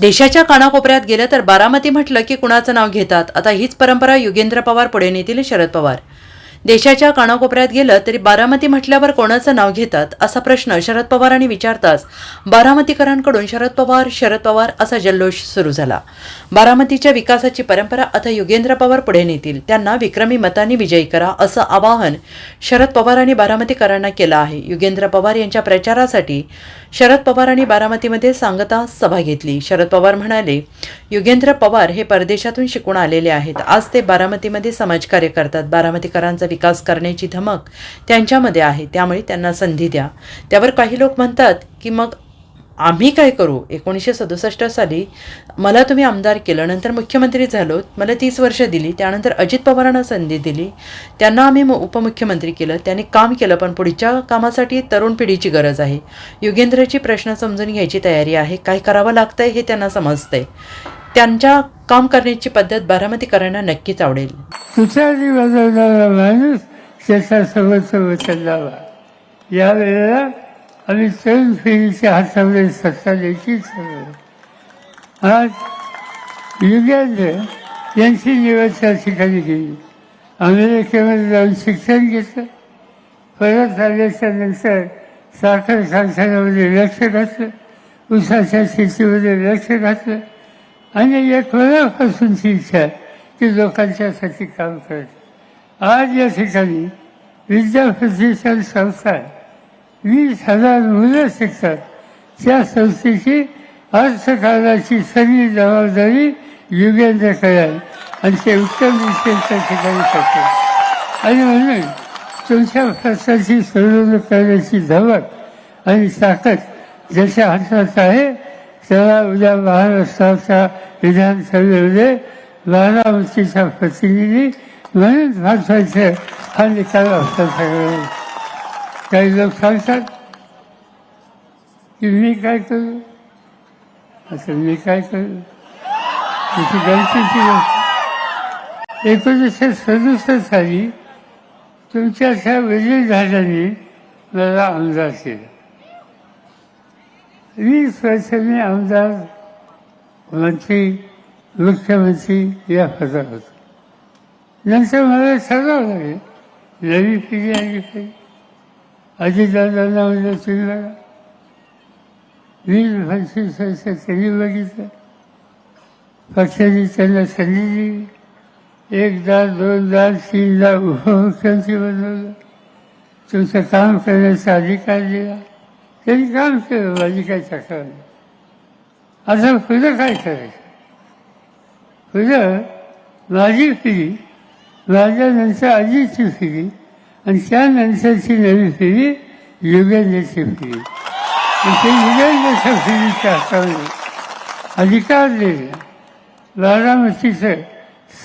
देशाच्या कानाकोपऱ्यात गेलं तर बारामती म्हटलं की कुणाचं नाव घेतात? आता हीच परंपरा युगेंद्र पवार पुढे नेतील शरद पवार. देशाच्या कानाकोपऱ्यात गेलं तरी बारामती म्हटल्यावर कोणाचं नाव घेतात? असा प्रश्न शरद पवारांनी विचारताच बारामतीकरांकडून शरद पवार शरद पवार असा जल्लोष सुरू झाला. बारामतीच्या विकासाची परंपरा आता युगेंद्र पवार पुढे नेतील. त्यांना विक्रमी मतांनी विजयी करा असं आवाहन शरद पवारांनी बारामतीकरांना केलं आहे. युगेंद्र पवार यांच्या प्रचारासाठी शरद पवारांनी बारामतीमध्ये सांगता सभा घेतली. शरद पवार म्हणाले युगेंद्र पवार हे परदेशातून शिकून आलेले आहेत. आज ते बारामतीमध्ये समाजकार्य करतात. बारामतीकरांचा विकास करण्याची धमक त्यांच्यामध्ये आहे. त्यामुळे त्यांना संधी द्या. त्यावर काही लोक म्हणतात की मग आम्ही काय करू? एकोणीसशे सदुसष्ट साली मला तुम्ही आमदार केलं नंतर मुख्यमंत्री झालो मला तीस वर्ष दिली त्यानंतर अजित पवारांना संधी दिली त्यांना आम्ही उपमुख्यमंत्री केलं त्यांनी काम केलं पण पुढच्या कामासाठी तरुण पिढीची गरज आहे. युगेंद्रची प्रश्न समजून घ्यायची तयारी आहे. काय करावं लागतंय हे त्यांना समजतंय. त्यांच्या काम करण्याची पद्धत बारामतीकरांना नक्कीच आवडेल. तुतारी बदलणारा माणूस त्याचा सोबत सोबत चाललावा यावेळेला आम्ही तरुण फेरीच्या हातामध्ये सत्ता द्यायची ठरवलं आज युगेंद्र यांची निवड त्या ठिकाणी केली अमेरिकेमध्ये जाऊन शिक्षण घेतलं परत आल्याच्यानंतर साखर कारखान्यामध्ये लक्ष घातलं ऊसाच्या शेतीमध्ये लक्ष घातलं आणि एक वेळापासूनची इच्छा आहे की लोकांच्यासाठी काम करत. आज या ठिकाणी विद्याप्रतिष्ठान संस्था वीस हजार मुलं शिकतात. त्या संस्थेची अर्थकारणाची सगळी जबाबदारी युगेंद्रकडे आहे आणि ते उत्तम रित्या ठिकाणी करतात. आणि म्हणून तुमच्या प्रश्नाची सोडवणूक करण्याची धमक आणि ताकद ज्याच्या हातात आहे त्याला उद्या महाराष्ट्राच्या विधानसभेमध्ये बारामतीचा प्रतिनिधी म्हणून महत्वाचं हा निकाल असतात सगळं काही लोक सांगतात की मी काय करू आता मी काय करू त्याची गलतीची गोष्ट. एकोणीसशे सदुसष्ट साली तुमच्याशा त्या झाल्याने मला आमदार केलं वीस वर्ष मी आमदार मंत्री मुख्यमंत्री या पदावर. होतो नंतर मला ठरवावं लागेल नवी पिढी आली पाहिजे. अजितदादांना म्हणजे तुम्ही बघा वीर पंचवीस त्यांनी बघितलं. पक्षाने त्यांना संधी दिली एकदा दोनदा तीनदा उपमुख्यमंत्री बनवलं. तुमचं काम करण्याचा अधिकार दिला. त्यांनी काम केलं माझी काही तक्रार नाही आता पुढं काय करायचं? म्हणजे माझी पिढी माझ्यानंतर आजीची पिढी आणि त्यानंतरची नवी पिढी युगेंद्रची पिढी आणि ते युगेंद्रच्या पिढीच्या हातामध्ये अधिकार दिले बारामतीचं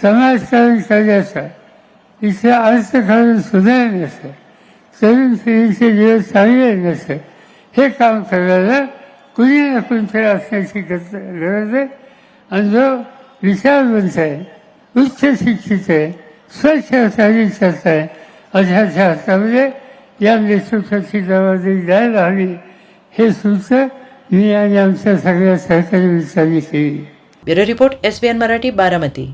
समाजकारण करण्याचा इथं अर्थकारण सुधारण्याचं तरुण पिढीचे दिवस चांगले नसेल हे काम करायला कुणी ना कुणीतरी असण्याची गरज गरज आहे. आणि जो विचारवंत आहे उच्च शिक्षित आहे स्वच्छ चालीचाच आहे अशाच्या हातामध्ये म्हणजे या नेतृत्वाची जबाबदारी द्यायला हवी. हे सूचना मी आणि आमच्या सगळ्या सहकारी मित्रांनी केली bureau report S B N Marathi Baramati.